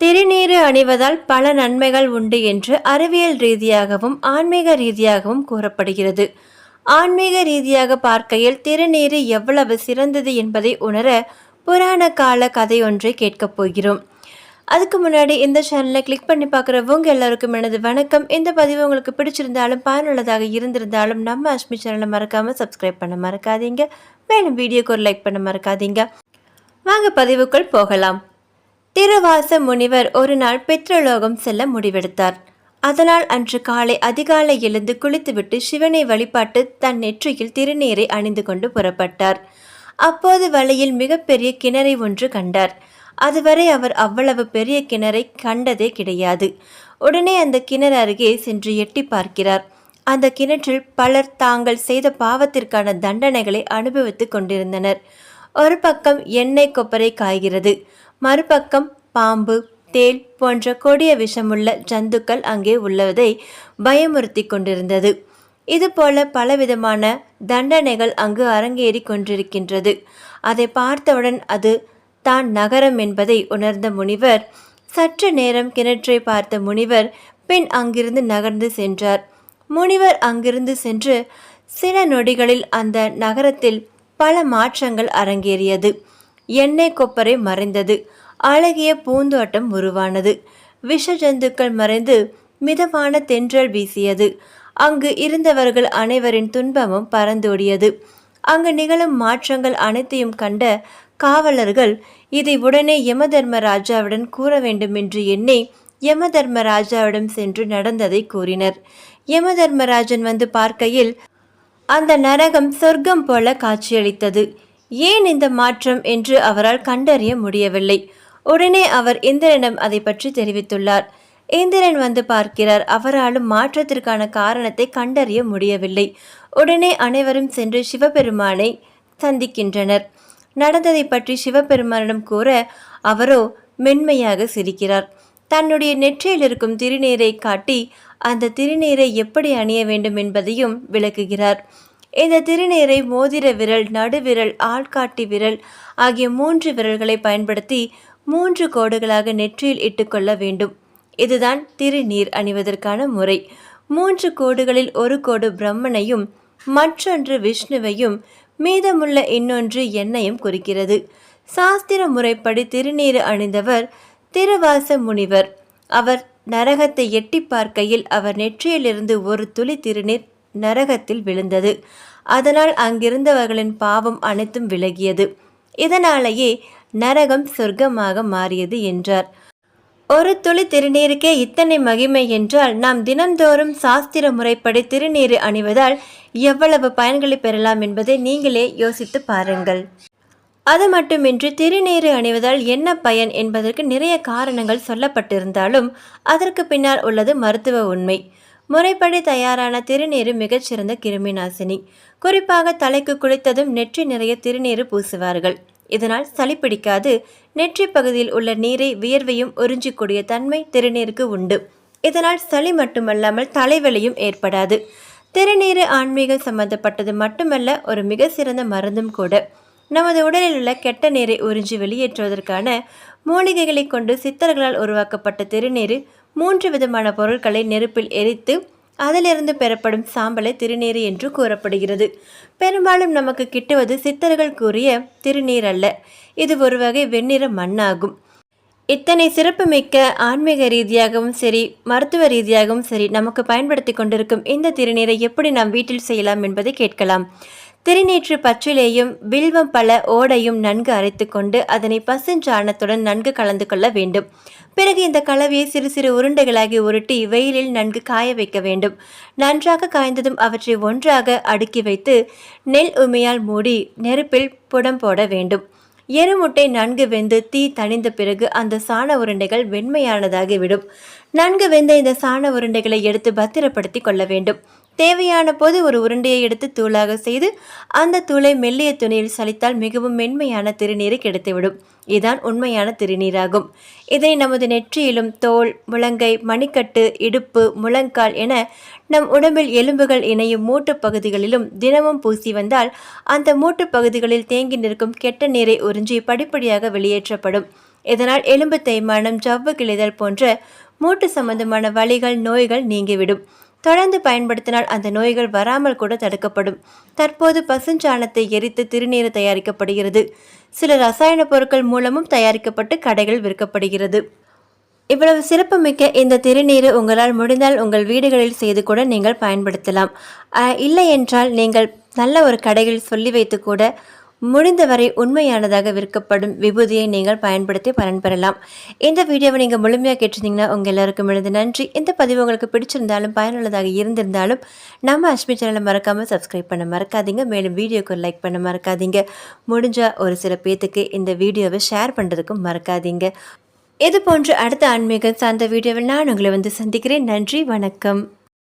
திருநீறு அணிவதால் பல நன்மைகள் உண்டு என்று அறிவியல் ரீதியாகவும் ஆன்மீக ரீதியாகவும் கூறப்படுகிறது. ஆன்மீக ரீதியாக பார்க்கையில் திருநீறு எவ்வளவு சிறந்தது என்பதை உணர புராண கால கதை ஒன்றை கேட்கப் போகிறோம். அதுக்கு முன்னாடி இந்த சேனலை கிளிக் பண்ணி பார்க்குறவங்க எல்லாருக்கும் எனது வணக்கம். இந்த பதிவு உங்களுக்கு பிடிச்சிருந்தாலும் பயனுள்ளதாக இருந்திருந்தாலும் நம்ம அஷ்மி சேனலை மறக்காமல் சப்ஸ்கிரைப் பண்ண மறக்காதீங்க. மேலும் வீடியோக்கு ஒரு லைக் பண்ண மறக்காதீங்க. வாங்க பதிவுக்குள் போகலாம். திருவாச முனிவர் ஒரு நாள் பித்ரலோகம் செல்ல முடிவெடுத்தார். அதனால் அன்று காலை அதிகாலை எழுந்து குளித்துவிட்டு சிவனை வழிபாட்டு தன் நெற்றியில் திருநீரை அணிந்து கொண்டு புறப்பட்டார். அப்போது வழியில் மிகப்பெரிய கிணறை ஒன்று கண்டார். அதுவரை அவர் அவ்வளவு பெரிய கிணறை கண்டதே கிடையாது. உடனே அந்த கிணறு அருகே சென்று எட்டி பார்க்கிறார். அந்த கிணற்றில் பலர் தாங்கள் செய்த பாவத்திற்கான தண்டனைகளை அனுபவித்துக் கொண்டிருந்தனர். ஒரு பக்கம் எண்ணெய் கொப்பரை காய்கிறது. மறுபக்கம் பாம்பு தேள் போன்ற கொடிய விஷமுள்ள ஜந்துக்கள் அங்கே உள்ளதை பயமுறுத்தி கொண்டிருந்தது. இதுபோல பலவிதமான தண்டனைகள் அங்கு அரங்கேறி கொண்டிருக்கின்றது. அதை பார்த்தவுடன் அது தான் நகரம் என்பதை உணர்ந்த முனிவர் சற்று நேரம் கிணற்றை பார்த்த முனிவர் பின் அங்கிருந்து நகர்ந்து சென்றார். முனிவர் அங்கிருந்து சென்று சில நொடிகளில் அந்த நகரத்தில் பல மாற்றங்கள் அரங்கேறியது. எண்ணெய் கொப்பரை மறைந்தது. அழகிய பூந்தோட்டம் உருவானது. விஷ ஜந்துக்கள் மறைந்து மிதமான தென்றல் வீசியது. அங்கு இருந்தவர்கள் அனைவரின் துன்பமும் பறந்தோடியது. அங்கு நிகழும் மாற்றங்கள் அனைத்தையும் கண்ட காவலர்கள் இதை உடனே யமதர்மராஜாவுடன் கூற வேண்டும் என்று எண்ணி யமதர்மராஜாவிடம் சென்று நடந்ததை கூறினர். யமதர்மராஜன் வந்து பார்க்கையில் அந்த நரகம் சொர்க்கம் போல காட்சியளித்தது. ஏன் இந்த மாற்றம் என்று அவரால் கண்டறிய முடியவில்லை. உடனே அவர் இந்திரனிடம் அதை பற்றி தெரிவித்துள்ளார். இந்திரன் வந்து பார்க்கிறார் அவராலும் மாற்றத்திற்கான காரணத்தை கண்டறிய முடியவில்லை. உடனே அனைவரும் சென்று சிவபெருமானை சந்திக்கின்றனர். நடந்ததை பற்றி சிவபெருமானிடம் கூற அவரோ மென்மையாக சிரிக்கிறார். தன்னுடைய நெற்றியில் இருக்கும் திருநீரை காட்டி அந்த திருநீரை எப்படி அணிய வேண்டும் என்பதையும் விளக்குகிறார். இந்த திருநீரை மோதிர விரல் நடுவிரல் ஆள்காட்டி விரல் ஆகிய மூன்று விரல்களை பயன்படுத்தி மூன்று கோடுகளாக நெற்றியில் இட்டுக்கொள்ள வேண்டும். இதுதான் திருநீர் அணிவதற்கான முறை. மூன்று கோடுகளில் ஒரு கோடு பிரம்மனையும் மற்றொன்று விஷ்ணுவையும் மீதமுள்ள இன்னொன்று எண்ணையும் குறிக்கிறது. சாஸ்திர முறைப்படி திருநீர் அணிந்தவர் திருவாச முனிவர். அவர் நரகத்தை எட்டி பார்க்கையில் அவர் நெற்றியிலிருந்து ஒரு துளி திருநீர் நரகத்தில் விழுந்தது. அதனால் அங்கிருந்தவர்களின் பாவம் அனைத்தும் விலகியது. இதனாலேயே நரகம் சொர்க்கமாக மாறியது என்றார். ஒரு துளி திருநீருக்கே இத்தனை மகிமை என்றால் நாம் தினந்தோறும் சாஸ்திர முறைப்படி திருநீர் அணிவதால் எவ்வளவு பயன்களை பெறலாம் என்பதை நீங்களே யோசித்து பாருங்கள். அது மட்டுமின்றி திருநீறு அணிவதால் என்ன பயன் என்பதற்கு நிறைய காரணங்கள் சொல்லப்பட்டிருந்தாலும் அதற்கு பின்னால் உள்ளது மருத்துவ உண்மை. முறைப்படி தயாரான திருநீரு மிகச்சிறந்த கிருமி நாசினி. குறிப்பாக தலைக்கு குளித்ததும் நெற்றி நிறைய திருநீர் பூசுவார்கள். இதனால் சளி பிடிக்காது நெற்றி பகுதியில் உள்ள நீரை வியர்வையும் உறிஞ்சிக்கூடிய தன்மை திருநீருக்கு உண்டு. இதனால் சளி மட்டுமல்லாமல் தலைவலியும் ஏற்படாது. திருநீரு ஆன்மீகம் சம்பந்தப்பட்டது மட்டுமல்ல ஒரு மிக சிறந்த மருந்தும் கூட. நமது உடலில் உள்ள கெட்ட நீரை உறிஞ்சி வெளியேற்றுவதற்கான மூலிகைகளை கொண்டு சித்தர்களால் உருவாக்கப்பட்ட திருநீர் மூன்று விதமான பொருட்களை நெருப்பில் எரித்து அதிலிருந்து பெறப்படும் சாம்பலை திருநீர் என்று கூறப்படுகிறது. பெரும்பாலும் நமக்கு கிட்டுவது சித்தர்கள் கூறிய திருநீர் அல்ல. இது ஒரு வகை வெண்ணிற மண்ணாகும். இத்தனை சிறப்புமிக்க ஆன்மீக ரீதியாகவும் சரி மருத்துவ ரீதியாகவும் சரி நமக்கு பயன்படுத்தி கொண்டிருக்கும் இந்த திருநீரை எப்படி நாம் வீட்டில் செய்யலாம் என்பதை கேட்கலாம். திருநீற்று பச்சிலேயும் வில்வம் பல ஓடையும் நன்கு அரைத்து கொண்டு அதனை பசுஞ்சாணத்துடன் நன்கு கலந்து கொள்ள வேண்டும். பிறகு இந்த கலவையை சிறு சிறு உருண்டைகளாகி உருட்டி வெயிலில் நன்கு காய வைக்க வேண்டும். நன்றாக காய்ந்ததும் அவற்றை ஒன்றாக அடுக்கி வைத்து நெல் உமையால் மூடி நெருப்பில் புடம் போட வேண்டும். எருமுட்டை நன்கு வெந்து தீ தணிந்த பிறகு அந்த சாண உருண்டைகள் வெண்மையானதாகிவிடும். நன்கு வெந்த இந்த சாண உருண்டைகளை எடுத்து பத்திரப்படுத்தி கொள்ள வேண்டும். தேவையான போது ஒரு உருண்டையை எடுத்து தூளாக செய்து அந்த தூளை மெல்லிய துணியில் சலித்தால் மிகவும் மென்மையான திருநீர் கிடைத்துவிடும். இதுதான் உண்மையான திருநீராகும். இதை நமது நெற்றியிலும் தோல் முழங்கை மணிக்கட்டு இடுப்பு முழங்கால் என நம் உடம்பில் எலும்புகள் இணையும் மூட்டுப் பகுதிகளிலும் தினமும் பூசி வந்தால் அந்த மூட்டுப் பகுதிகளில் தேங்கி நிற்கும் கெட்ட நீரை உறிஞ்சி படிப்படியாக வெளியேற்றப்படும். இதனால் எலும்பு தேய்மானம் ஜவ்வு கிழிதல் போன்ற மூட்டு சம்பந்தமான வலிகள் நோய்கள் நீங்கிவிடும். தொடர்ந்து பயன்படுத்தினால் அந்த நோய்கள் வராமல் கூட தடுக்கப்படும். தற்போது பசுஞ்சாணத்தை எரித்து திருநீர் தயாரிக்கப்படுகிறது. சில ரசாயன பொருட்கள் மூலமும் தயாரிக்கப்பட்டு கடைகள் விற்கப்படுகிறது. இவ்வளவு சிறப்புமிக்க இந்த திருநீரை உங்களால் முடிந்தால் உங்கள் வீடுகளில் செய்து கூட நீங்கள் பயன்படுத்தலாம். இல்லை என்றால் நீங்கள் நல்ல ஒரு கடையில் சொல்லி வைத்து கூட முடிந்தவரை உண்மையானதாக விற்கப்படும் விபூதியை நீங்கள் பயன்படுத்தி பலன் பெறலாம். இந்த வீடியோவை நீங்கள் முழுமையாக கேட்டிருந்தீங்கன்னா உங்கள் எல்லாருக்கும் எழுந்து நன்றி. இந்த பதிவு உங்களுக்கு பிடிச்சிருந்தாலும் பயனுள்ளதாக இருந்திருந்தாலும் நம்ம அஷ்மி சேனலை மறக்காமல் சப்ஸ்கிரைப் பண்ண மறக்காதீங்க. மேலும் வீடியோக்கு லைக் பண்ண மறக்காதீங்க. முடிஞ்சால் ஒரு சில பேத்துக்கு இந்த வீடியோவை ஷேர் பண்ணுறதுக்கும் மறக்காதீங்க. இது போன்ற அடுத்த ஆன்மீகம் சார்ந்த வீடியோவில் நான் உங்களை வந்து சந்திக்கிறேன். நன்றி வணக்கம்.